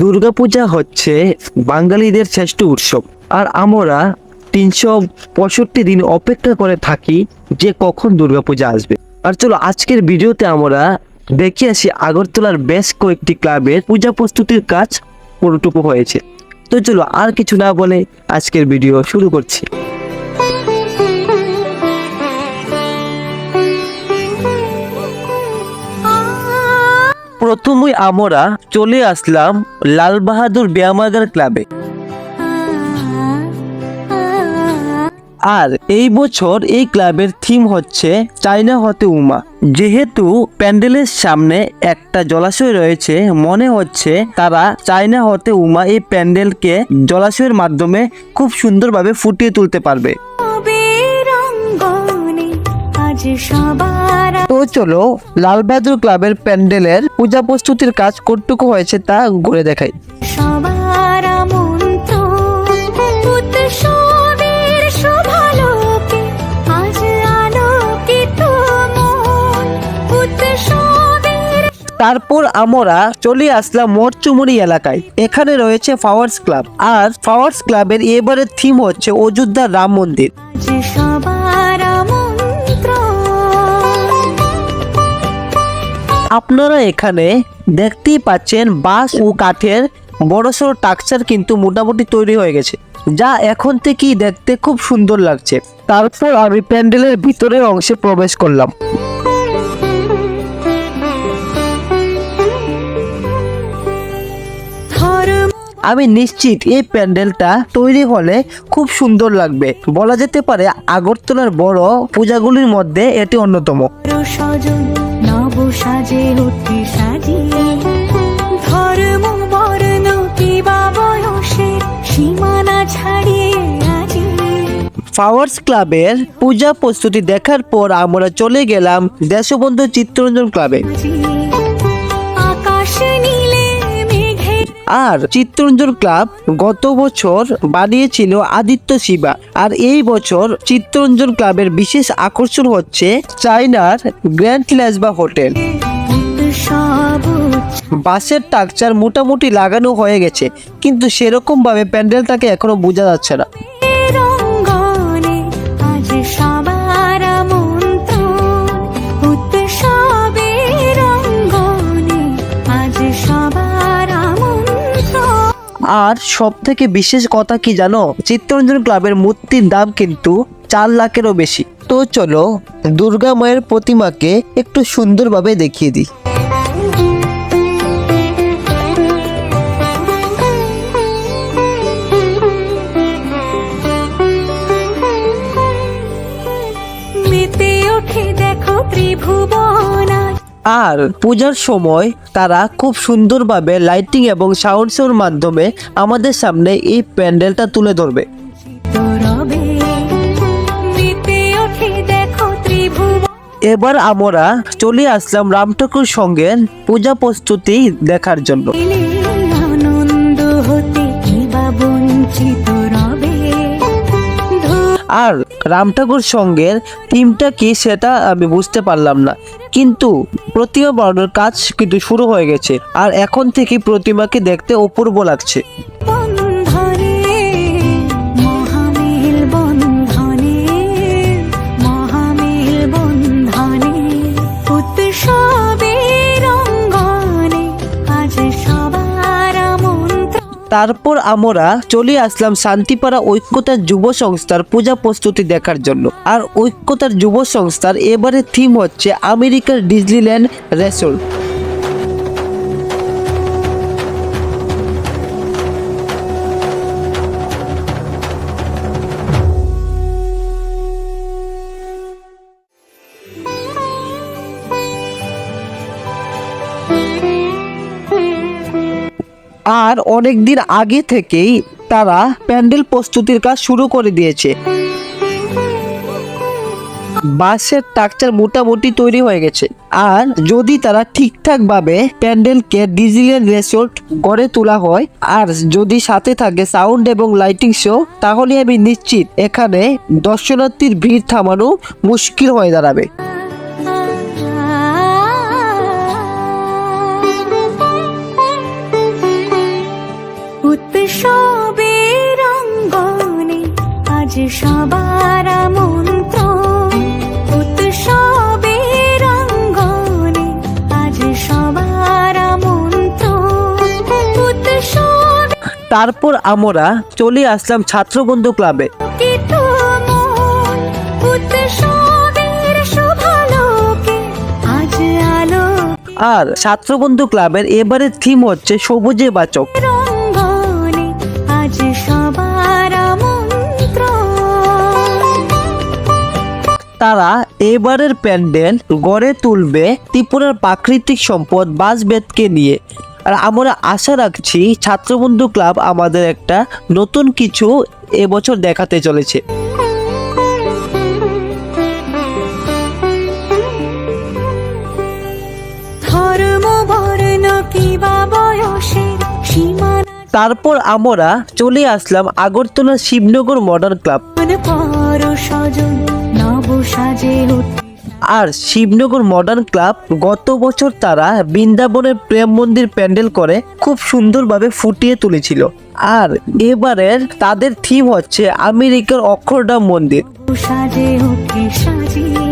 দুর্গাপূজা হচ্ছে বাঙালিদের শ্রেষ্ঠ উৎসব। আর আমরা তিনশো পঁয়ষট্টি দিন অপেক্ষা করে থাকি যে কখন দুর্গাপূজা আসবে। আর চলো আজকের ভিডিওতে আমরা দেখে আসি আগরতলার বেশ কয়েকটি ক্লাবের পূজা প্রস্তুতির কাজ পুরোটুকু হয়েছে। তো চলো আর কিছু না বলে আজকের ভিডিও শুরু করছি। প্রথমেই আমরা চলে আসলাম লাল বাহাদুর ব্যায়ামাগার ক্লাবে। আর এই বছর এই ক্লাবের থিম হচ্ছে চাইনা হতে উমা। যেহেতু প্যান্ডেলের সামনে একটা জলাশয় রয়েছে, মনে হচ্ছে তারা চাইনা হতে উমা এই প্যান্ডেলকে জলাশয়ের মাধ্যমে খুব সুন্দরভাবে ফুটিয়ে তুলতে পারবে। তো চলো লাল বাহাদুর ক্লাবের প্যান্ডেলের পূজা প্রস্তুতির কাজ কতটুকু হয়েছে তা ঘুরে দেখাই। তারপর আমরা চলে আসলাম মরচুমুড়ি এলাকায়। এখানে রয়েছে ফ্লাওয়ার্স ক্লাব আর ফ্লাওয়ার্স ক্লাবের এবারের থিম হচ্ছে অযোধ্যার রাম মন্দির। আপনারা এখানে দেখতেই পাচ্ছেন বাঁশ ও কাঠের বড় সড়ো টাকচার কিন্তু মোটামুটি তৈরি হয়ে গেছে যা এখন থেকেই দেখতে খুব সুন্দর লাগছে। তারপর আমি প্যান্ডেলের ভিতরের অংশে প্রবেশ করলাম। আমি নিশ্চিত এই প্যান্ডেলটা তৈরি হলে খুব সুন্দর লাগবে। বলা যেতে পারে আগরতলার বড় পূজাগুলির মধ্যে এটি অন্যতম। সীমানা ছাড়িয়ে আজি ফ্লাওয়ার্স ক্লাবের পূজা প্রস্তুতি দেখার পর আমরা চলে গেলাম দেশবন্ধু চিত্তরঞ্জন ক্লাবে আকাশ আর চিত্তরঞ্জন ক্লাব গত বছর বানিয়েছিল আদিত্য শিবা। আর এই বছর চিত্তরঞ্জন ক্লাবের বিশেষ আকর্ষণ হচ্ছে চায়নার গ্র্যান্ড ল্যাজবা হোটেল। বাসের টাকচার মোটামুটি লাগানো হয়ে গেছে, কিন্তু সেরকমভাবে প্যান্ডেলটাকে এখনও বোঝা যাচ্ছে না। আর সব থেকে বিশেষ কথা কি জানো? চিত্তরঞ্জন ক্লাবের মূর্তির দাম কিন্তু চার লাখেরও বেশি। তো চলো, দুর্গা মায়ের প্রতিমাকে একটু সুন্দরভাবে দেখিয়ে দিই। দেখো আর পূজার সময় তারা খুব সুন্দরভাবে লাইটিং এবং সাউন্ড শোর মাধ্যমে আমাদের সামনে এই প্যান্ডেলটা তুলে ধরবে। এবার আমরা চলে আসলাম রাম ঠাকুর সঙ্গে পূজা প্রস্তুতি দেখার জন্য। আনন্দ হতে কিবা বঞ্চিত? আর রাম ঠাকুর সঙ্গের টিমটা কি সেটা আমি বুঝতে পারলাম না। কিন্তু প্রতিমা বানানোর কাজ কিন্তু শুরু হয়ে গেছে, আর এখন থেকে প্রতিমাকে দেখতে অপূর্ব লাগছে। তারপর আমরা চলে আসলাম শান্তিপাড়া ঐক্যতার যুব সংস্থার পূজা প্রস্তুতি দেখার জন্য। আর ঐক্যতার যুব সংস্থার এবারে থিম হচ্ছে আমেরিকার ডিজনিল্যান্ড রেসোর্ট। আর অনেক দিন আগে থেকেই তারা প্যান্ডেল প্রস্তুতির কাজ শুরু করে দিয়েছে। বাসের স্ট্রাকচার মোটামুটি তৈরি হয়ে গেছে। আর যদি তারা ঠিকঠাক ভাবে প্যান্ডেলকে ডিজিটাল রেসল্ট গড়ে তোলা হয়, আর যদি সাথে থাকে সাউন্ড এবং লাইটিং শো, তাহলে আমি নিশ্চিত এখানে দর্শনার্থীর ভিড় থামানো মুশকিল হয়ে দাঁড়াবে। সবার মন্ত্র উৎসবের অঙ্গনে আজ সবার মন্ত্র উৎসব তারপর আমরা চলে আসলাম ছাত্রবন্ধু ক্লাবে। আর ছাত্রবন্ধু ক্লাবের এবারের থিম হচ্ছে সবুজে বাচক। আজ তারা এবারের প্যান্ডেল গড়ে তুলবে ত্রিপুরার প্রাকৃতিক সম্পদ বাঁশবেতকে নিয়ে। আর আমরা আশা রাখছি ছাত্রবন্ধু ক্লাব আমাদের একটা নতুন কিছু এবছর দেখাতে চলেছে। তারপর আমরা চলে আসলাম আগরতলা শিবনগর মডার্ন ক্লাব। সাজে আর শিবনগর মডার্ন ক্লাব গত বছর তারা বৃন্দাবনের প্রেম মন্দির প্যান্ডেল করে খুব সুন্দরভাবে ফুটিয়ে তুলেছিল। আর এবারের তাদের থিম হচ্ছে আমেরিকার অক্ষরধাম মন্দির। সাজে সাজিয়ে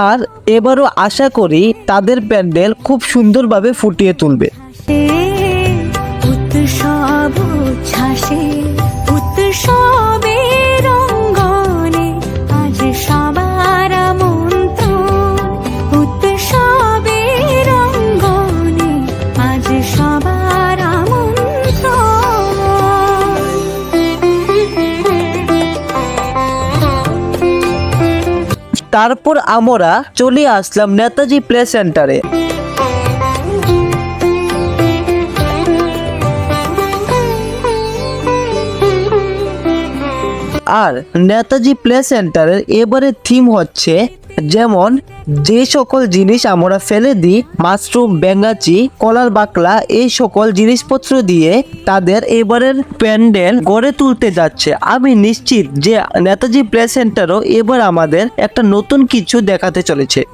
আর এবারও আশা করি তাদের প্যান্ডেল খুব সুন্দরভাবে ফুটিয়ে তুলবে। উৎসব তারপর আমরা চলে আসলাম নেতাজি প্লে সেন্টারে। আর নেতাজি প্লে সেন্টারের এবারে থিম হচ্ছে যেমন যে সকল জিনিস আমরা ফেলে দিই, মাশরুম বেঙ্গাচি কলার বাকলা, এই সকল জিনিসপত্র দিয়ে তাদের এবারের প্যান্ডেল গড়ে তুলতে যাচ্ছে। আমি নিশ্চিত যে নেতাজি প্লে সেন্টারও এবার আমাদের একটা নতুন কিছু দেখাতে চলেছে।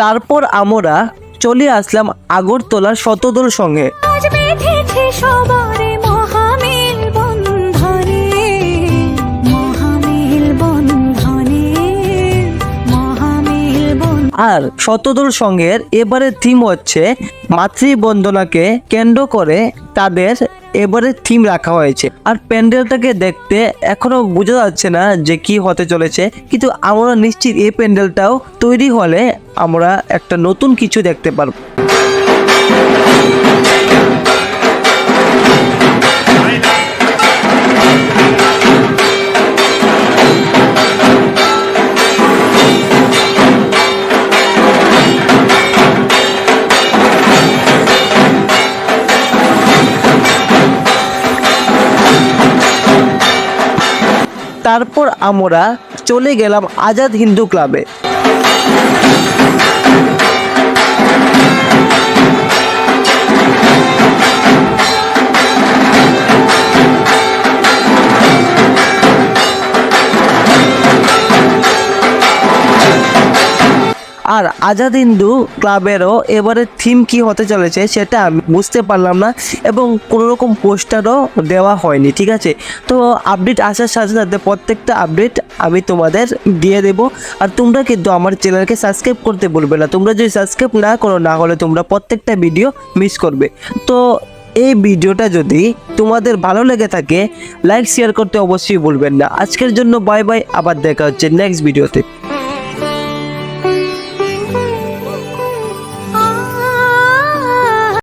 তারপর আমরা চলে আসলাম আগরতলার শতদল সঙ্গে। আর শতদল সঙ্গের এবারের থিম হচ্ছে মাতৃবন্দনাকে কেন্দ্র করে তাদের এবারে থিম রাখা হয়েছে। আর প্যান্ডেলটাকে দেখতে এখনও বোঝা যাচ্ছে না যে কি হতে চলেছে। কিন্তু আমরা নিশ্চিত এই প্যান্ডেলটাও তৈরি হলে আমরা একটা নতুন কিছু দেখতে পারব। তারপর আমরা চলে গেলাম আজাদ হিন্দু ক্লাবে। আর আজাদ হিন্দু ক্লাবেরও এবারে থিম কি হতে চলেছে সেটা আমি বুঝতে পারলাম না এবং কোনো রকম পোস্টারও দেওয়া হয়নি, ঠিক আছে? তো আপডেট আসার সাথে সাথে প্রত্যেকটা আপডেট আমি তোমাদের দিয়ে দেব। আর তোমরা কিন্তু আমার চ্যানেলকে সাবস্ক্রাইব করতে বলবে না। তোমরা যদি সাবস্ক্রাইব না করো, না হলে তোমরা প্রত্যেকটা ভিডিও মিস করবে। তো এই ভিডিওটা যদি তোমাদের ভালো লেগে থাকে, লাইক, শেয়ার করতে অবশ্যই ভুলবেন না। আজকের জন্য বাই বাই, আবার দেখা হচ্ছে নেক্সট ভিডিওতে